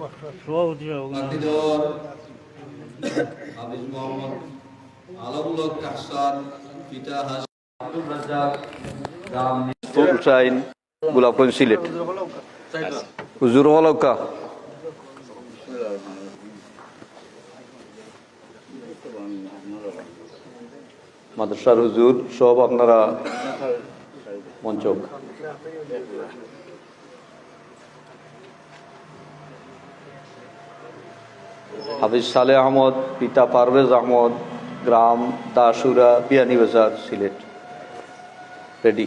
পার্টিদর হাফিজ মোহাম্মদ আলমুল কাহসান পিতা আব্দুল রাজ্জাক হুসাইন গোলাপগঞ্জ সিলেট। হুজুর হলকা মাদ্রাসার হুজুর সব আপনারা মঞ্চক। হাফিজ সালে আহমদ পিতা পারভেজ আহমদ গ্রাম দাসুরা বিয়ানীবাজার সিলেট। রেডি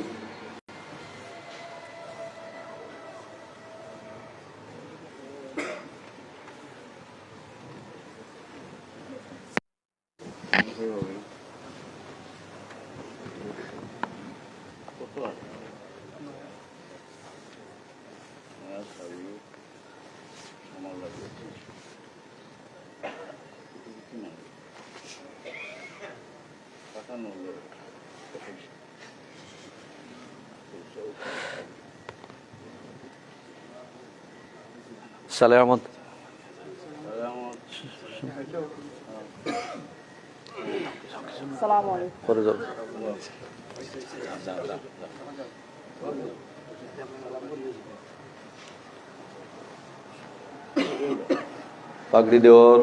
সালে আহমদ পাগড়ি দেওয়ার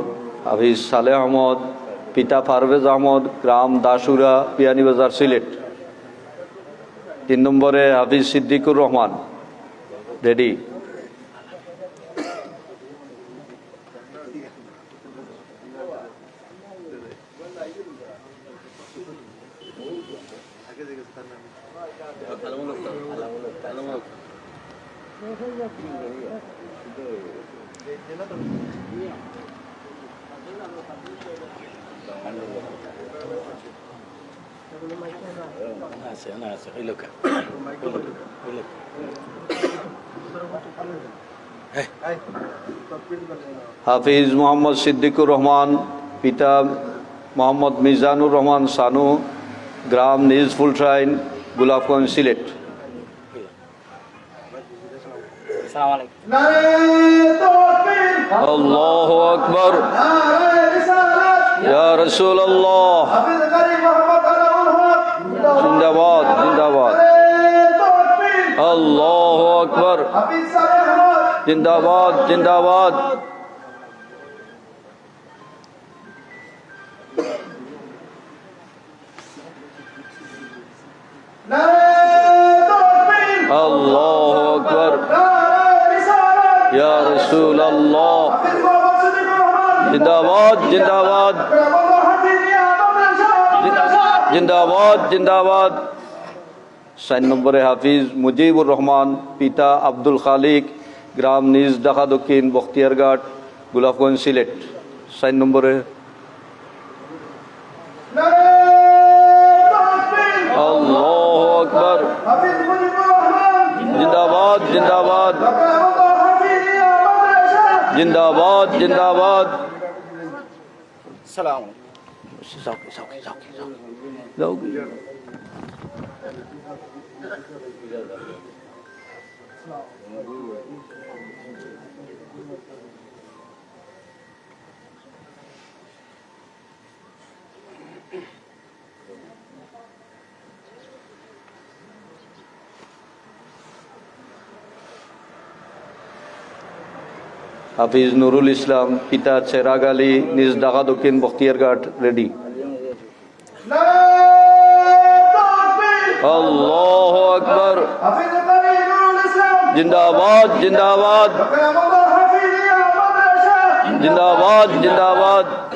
হাফিজ সালে আহমদ, পিতা পারভেজ আহমদ, গ্রাম দাসুরা পিয়ানীবাজার সিলেট। তিন নম্বরে হাফিজ সিদ্দিকুর রহমান, রেডি। হাফিজ মোহাম্মদ সিদ্দিকুর রহমান পিতা মোহাম্মদ মিজানুর রহমান সানু গ্রাম নিজ ফুলট্রাইন গোলাপগঞ্জ সিলেট আল্লাহ আকবর জিন্দাবাদ জিন্দাবাদ আল্লাহ আকবর জিন্দাবাদ জিন্দাবাদ ইয়া রসুল আল্লাহ জিন্দাবাদ জিন্দাবাদ জিন্দাবাদ জিন্দাবাদ সাইন নম্বরে হাফিজ মুজিবুর রহমান পিতা আব্দুল খালিক গ্রাম নিজ ঢাকা দক্ষিণ বখতিয়ারঘাট গোলাপগঞ্জ সিলেট সাইন নম্বরে আল্লাহ আকবর জিন্দাবাদ জিন্দাবাদ জিন্দাবাদ زندہ باد زندہ باد۔ سلام علیکم۔ হাফিজ নুরুল ইসলাম পিতা চেরাগ আলী নিজ ঢাকা দক্ষিণ বখতিয়ারঘাট রেডি আল্লাহ আকবর জিন্দাবাদ জিন্দাবাদ জিন্দাবাদ জিন্দাবাদ এসে যাও যাও কি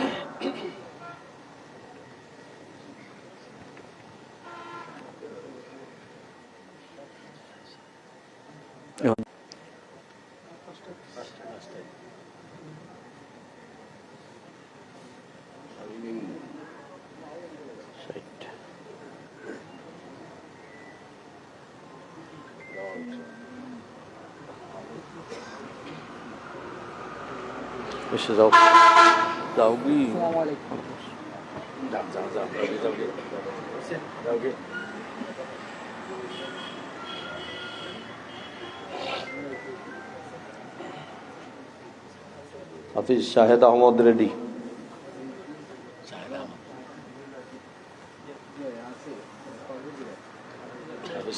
যাও যাও যাও যাও হাফিজ শাহেদ আহমদ রেডি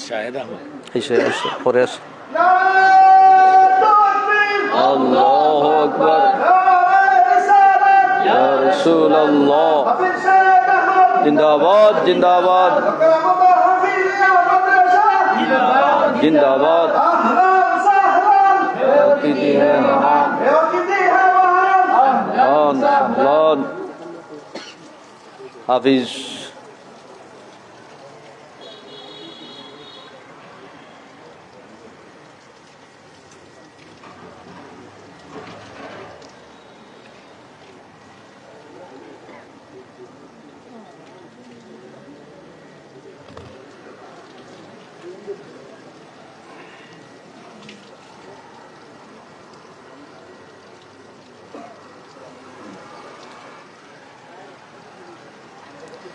শাহেদ আহমদ এসে এসে পরে আসে আল্লাহ আকবর রাসূলুল্লাহ। জিন্দাবাদ জিন্দাবাদ। জিন্দাবাদ। হাফিজ।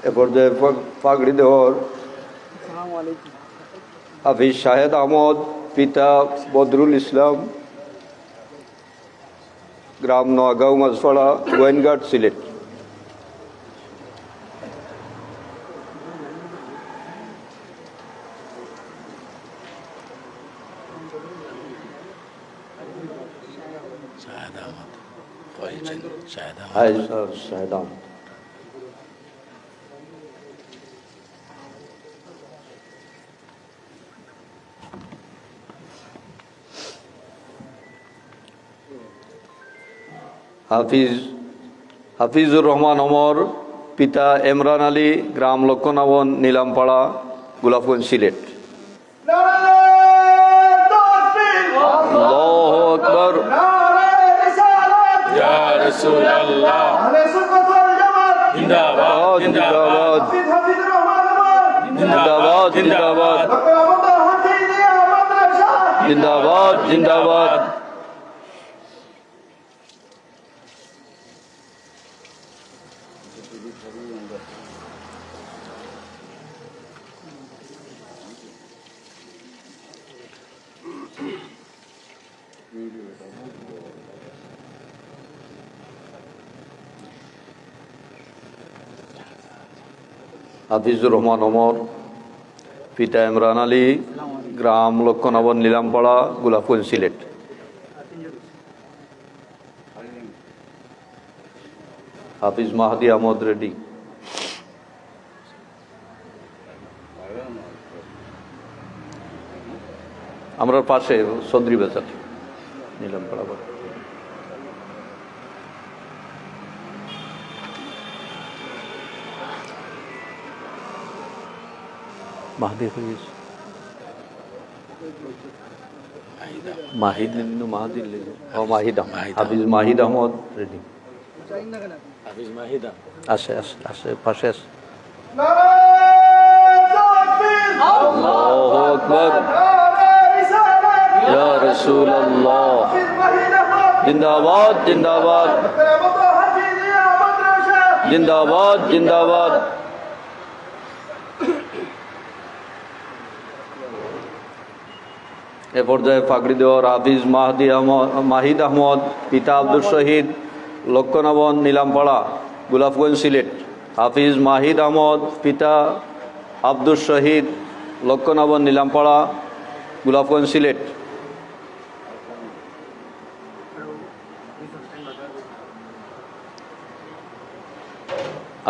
এ পর্যায়ে পা- পাগড়ি দেওয়ার হাফিজ শাহেদ আহমদ পিতা বদরুল ইসলাম গ্রাম নোয়াগাঁও মাঝপাড়া গোয়েনঘাট সিলেট শাহেদ আহমদ পরিচয় শাহেদ হাফিজ হাফিজুর রহমান অমর পিতা এমরান আলী গ্রাম লক্ষণাবন নীলামপাড়া গোলাপগঞ্জ সিলেট। আকবার। জিন্দাবাদ জিন্দাবাদ। জিন্দাবাদ। জিন্দাবাদ জিন্দাবাদ। হাফিজুর রহমান ওমর, পিতা ইমরান আলী, গ্রাম লক্ষণাবন নীলামপাড়া, গোলাপগঞ্জ সিলেট। হাফিজ মাহাদি আহমদ রেডি আমরা পাশে সদরি বেচার নীলামপাড়া বাড়ি। মাহাদি হাফিজ মাহিদ কিন্তু মাহাদির লেগে ও মাহিদ আহমদ মাহিদ হাফিজ মাহিদ আহমদ রেডি হাফিজ মাহিদ আহমদ আসে আসে আসে পাশে আসে আল্লাহু আকবার ইয়া রাসূলুল্লাহ জিন্দাবাদ জিন্দাবাদ জিন্দাবাদ জিন্দাবাদ এ পর্যায়ে পাগড়ি দেওয়ার হাফিজ মাহদি আহমদ, মাহিদ আহমদ, পিতা আব্দুল শহীদ, লক্ষণাবন, নীলামপাড়া, গোলাপগঞ্জ সিলেট। হাফিজ মাহিদ আহমদ, পিতা আব্দুল শহীদ, লক্ষণাবন, নীলামপাড়া, গোলাপগঞ্জ সিলেট।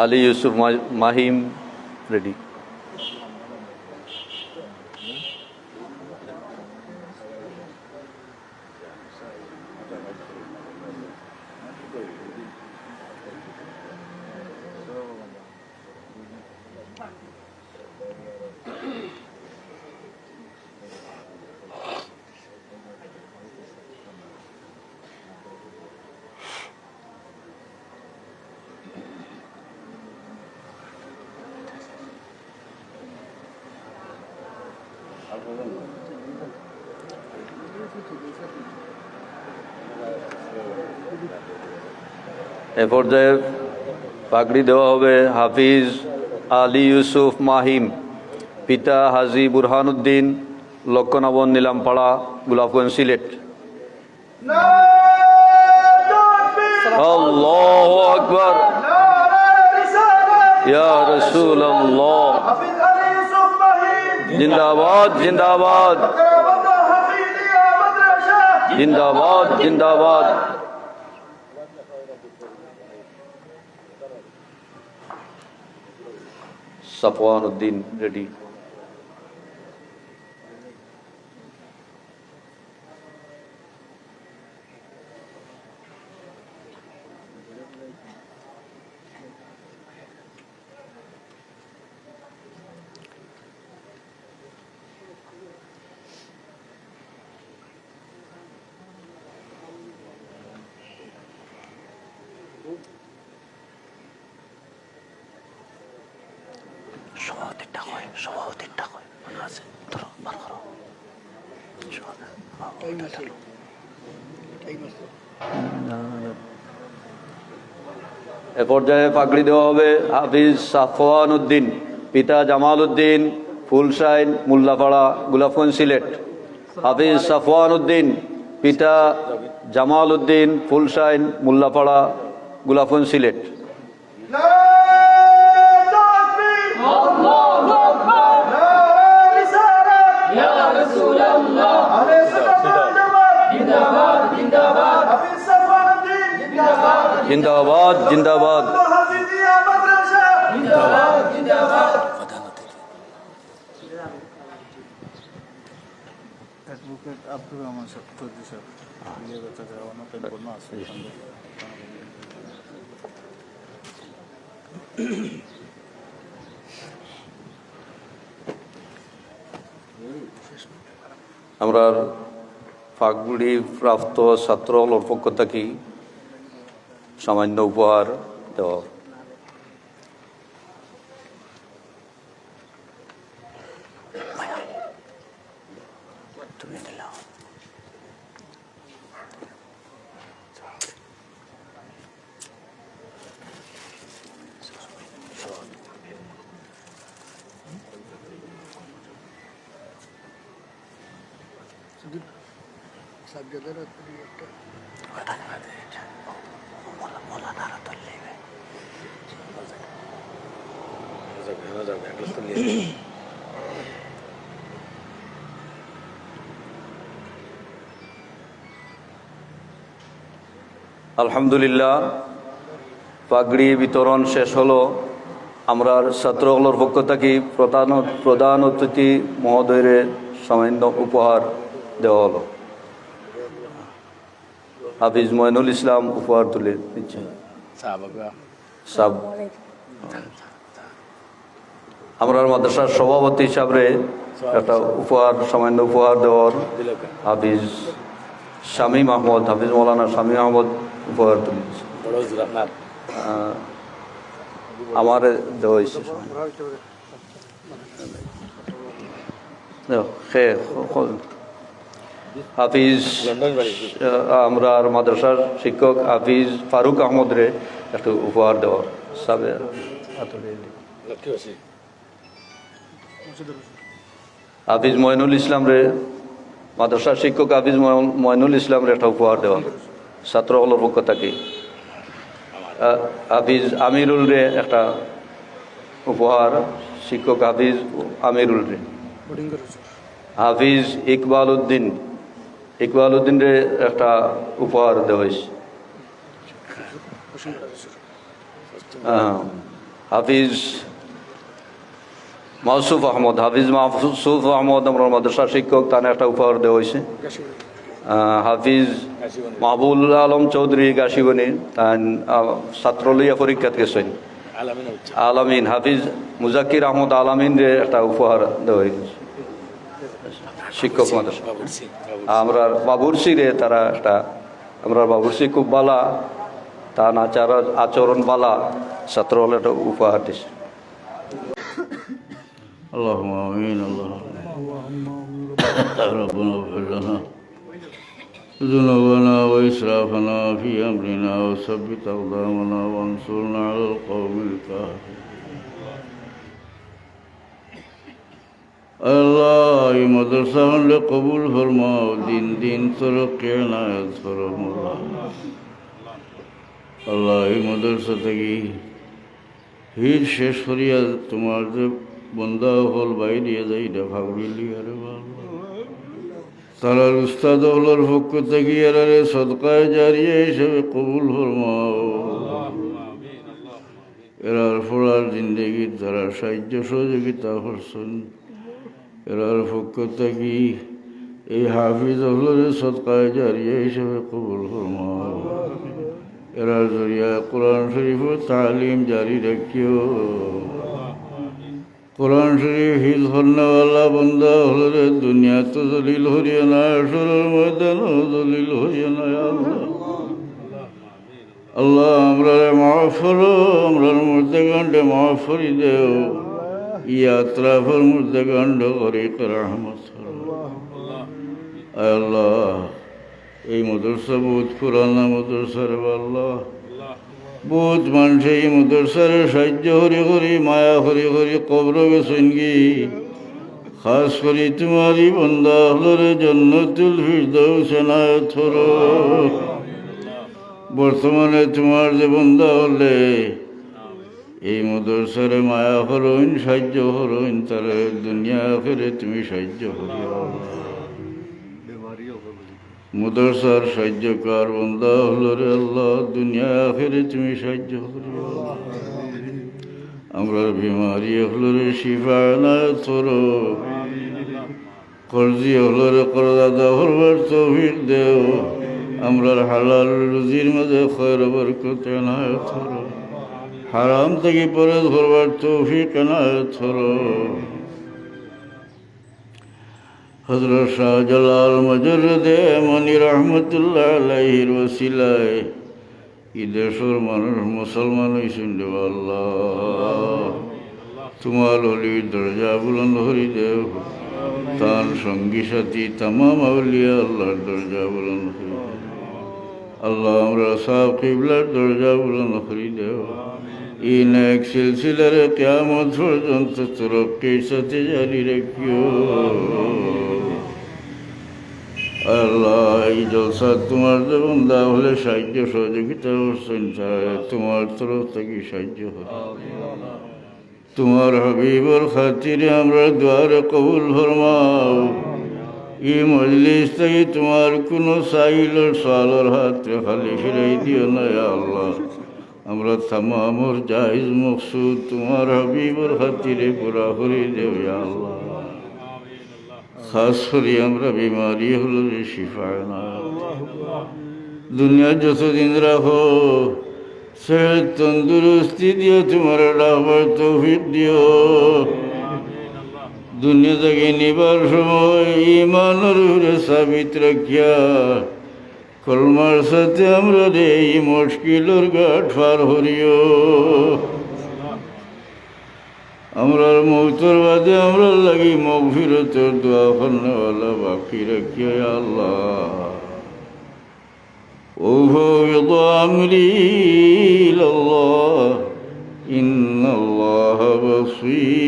আলী ইউসুফ মাহিম রেডি এ পর্যায়ে পাগড়ি দেওয়া হবে হাফিজ আলী ইউসুফ মাহিম, পিতা হাজি বুরহানুদ্দিন, লক্ষণাবন নীলামপাড়া গুলাবগঞ্জ সিলেট। আকবর। أكبر يا মাহিন জিন্দাবাদ জিন্দাবাদ করবাতা হাফিজিয়া মাদ্রাসা জিন্দাবাদ জিন্দাবাদ সফওয়ান উদ্দিন রেডি এ পর্যায়ে পাগড়ি দেওয়া হবে হাফিজ সাফওয়ান উদ্দিন, পিতা জামাল উদ্দিন ফুলসাইন মোল্লাপাড়া গুলাফগঞ্জ সিলেট। হাফিজ সাফওয়ান উদ্দিন, পিতা জামাল উদ্দিন ফুলশাইন, মোল্লাপাড়া গুলাফগঞ্জ সিলেট। জিন্দাবাদ জিন্দাবাদ। অ্যাডভোকেট আব্দুর রহমান সাহেব চৌধুরী সাহেব আমরা ফাগগুড়ি প্রাপ্ত ছাত্রগুলোর পক্ষ থেকে সামান্য উপহার দেওয়া আলহামদুলিল্লাহ পাগড়ি বিতরণ শেষ হলো। আমরা ছাত্রগুলোর পক্ষ থেকে প্রধান প্রধান অতিথি মহোদয়ের সামান্য উপহার দেওয়া হলো। হাফিজ ময়নুল ইসলাম উপহার তুলে দিচ্ছেন। সাব আমরা মাদ্রাসার সভাপতি হিসাবে একটা উপহার সামান্য উপহার দেওয়ার হাফিজ শামীম আহমদ হাফিজ মৌলানা শামীম আহমদ উপহার তুলেছে। আমার দেওয়া হয়েছে। হাফিজ আমরা আর মাদ্রাসার শিক্ষক হাফিজ ফারুক আহমদ রে একটু উপহার দেওয়ার। সাবে হাফিজ ময়নুল ইসলাম রে, মাদ্রাসার শিক্ষক হাফিজ ময়- ময়নুল ইসলাম রে একটা উপহার দেওয়া ছাত্র ছাত্রগুলোর পক্ষ থেকে হাফিজ আমিরুল রে একটা উপহার, শিক্ষক হাফিজ আমিরুল রে। হাফিজ ইকবাল উদ্দিন ইকবাল উদ্দিন রে একটা উপহার দেওয়া হয়েছে। হাফিজ মাসুফ আহমদ, হাফিজ মাহসুফ আহমদ, আমরা মাদ্রাসা শিক্ষক, তার একটা উপহার দেওয়া হয়েছে। হাফিজ মাহবুল আলম চৌধুরী গাছিবনি তান ছাত্রলিয়া পরীক্ষাত গেছেন আলামিন হাফিজ মুজাকির আহমদ আলামিন একটা উপহার দেওয়া হয়েছে। শিক্ষক মাদ্রাসা। আমরা বাবুরসি রে তারা একটা, আমরা বাবুরসি খুব বালা, তার আচার, আচরণ বালা ছাত্র হলে একটা উপহার দিছে اللهم آمين اللهم ربنا اغفر لنا ذنوبنا وإسرافنا في أمرنا وثبت أقدامنا وانصرنا على القوم الكافرين. الله امين اللهم ہم لے قبول فرماؤ دین دین ترقی عنایت فرم اللہ اللہ یہ مدرسہ تگی বন্ধা হল বাইরে যাই দেখা করিলি আরে তারার উস্তাদ হলর পক্ষ থেকে এরারে সদকায় জারিয়ে হিসেবে কবুল ফরমাও এরার ফোড়ার জিন্দগির দ্বারা সাহায্য সহযোগিতা করছেন। এরার পক্ষ থেকে এই হাফিজ হলরে সদকায় জারিয়ে হিসেবে কবুল ফরমাও এরার জরিয়া কোরআন শরীফ তালিম জারি রাখিও। কোরআন শরীফ, হিল হন্নাওয়ালা বন্দা হলরে দুনিয়া তো দলিল হরিয়া না আসরের ময়দান দলিল হরিয়া আল্লাহ। আমরা মাফ করো আমরার মধ্যে গন্ডে মাফ করি দেও। ইয়াত্রা ফর মধ্যে গন্ড করি রহমত আল্লাহ, এই মদরসা বহুত পুরানা মদরসা রে আল্লাহ বহুত এই মদরসার সাহায্য হরি হরি, মায়া হরি হরি, কবর কি খাস করি তোমারই বন্দা হলরে জন্নতুল ফিরদৌস এনায়ত হরো বর্তমানে তোমার যে বন্দা হলে, এই মদরসারে মায়া হরইন সাহায্য হরইন তার দুনিয়া ফেরে তুমি সাহায্য করিও মুদরসার সাহায্যকার বন্দা হলো রে আল্লাহ, দুনিয়া আখেরে তুমি সাহায্য করিও আমরা বিমারি হলো রে, শিফা না থরো কর্জি হলো রে করদাদা হরবার তৌফিক দেও। আমরার হালাল রুজির মধ্যে খয়র বরকত না থরো হারাম থেকে পরে ধরবার তৌফিক না থরো হজরত শাহজালাল মজরদে মনি রহমতুল্লাহ আলাইহির ওসিলায় ই দেশের মানুষ মুসলমান হয়েছেন দেব আল্লাহ। তোমার হলির দরজা বুলন্দ হরি দেব তার সঙ্গী সাথী, তামাম আউলিয়া, আল্লাহর দরজা বুলন্দ হরি দেব আল্লাহ, আমরা সাহ কিবলার দরজা বুলন্দ হরি দেব ইন এক সিলসিলার কেমন পর্যন্ত তরফটির সাথে জারি রাখিও। আল্লাহ, এই জলসা তোমার যেমন দা হলে সাহায্য, সহযোগিতা করছেন তোমার তরফ থেকে সাহায্য হবে। তোমার হাবিবর খাতিরে আমরা দ্বারে কবুল ফরমাও। এই মজলিস থেকে তোমার কোনো সাইলর সালর হাতে খালি ফিরাই দিও না আল্লাহ। আমরা তামামর জাহিজ মকসুদ, তোমার হাবিবর খাতিরে পুরা করে দেও আল্লাহ। খাস করে আমরা বিমারি হলো রে শিফা না। দুনিয়া যতদিন রাখো সে তন্দুরস্তি দিও তোমার ডাবার তৌফিক দিও। দুনিয়া থেকে নিবার সময় ইমানের সাবিত রাখিয়া কলমার সাথে আমরা রে এই মুশকিলের গাঠ পার হরিও আমরার মৌতর বাদে আমরা লাগি মগফিরতর দোয়া ফলনেওয়ালা বাকি রাখিও ইয়া আল্লাহ أفوض أمري إلى الله إن الله بصير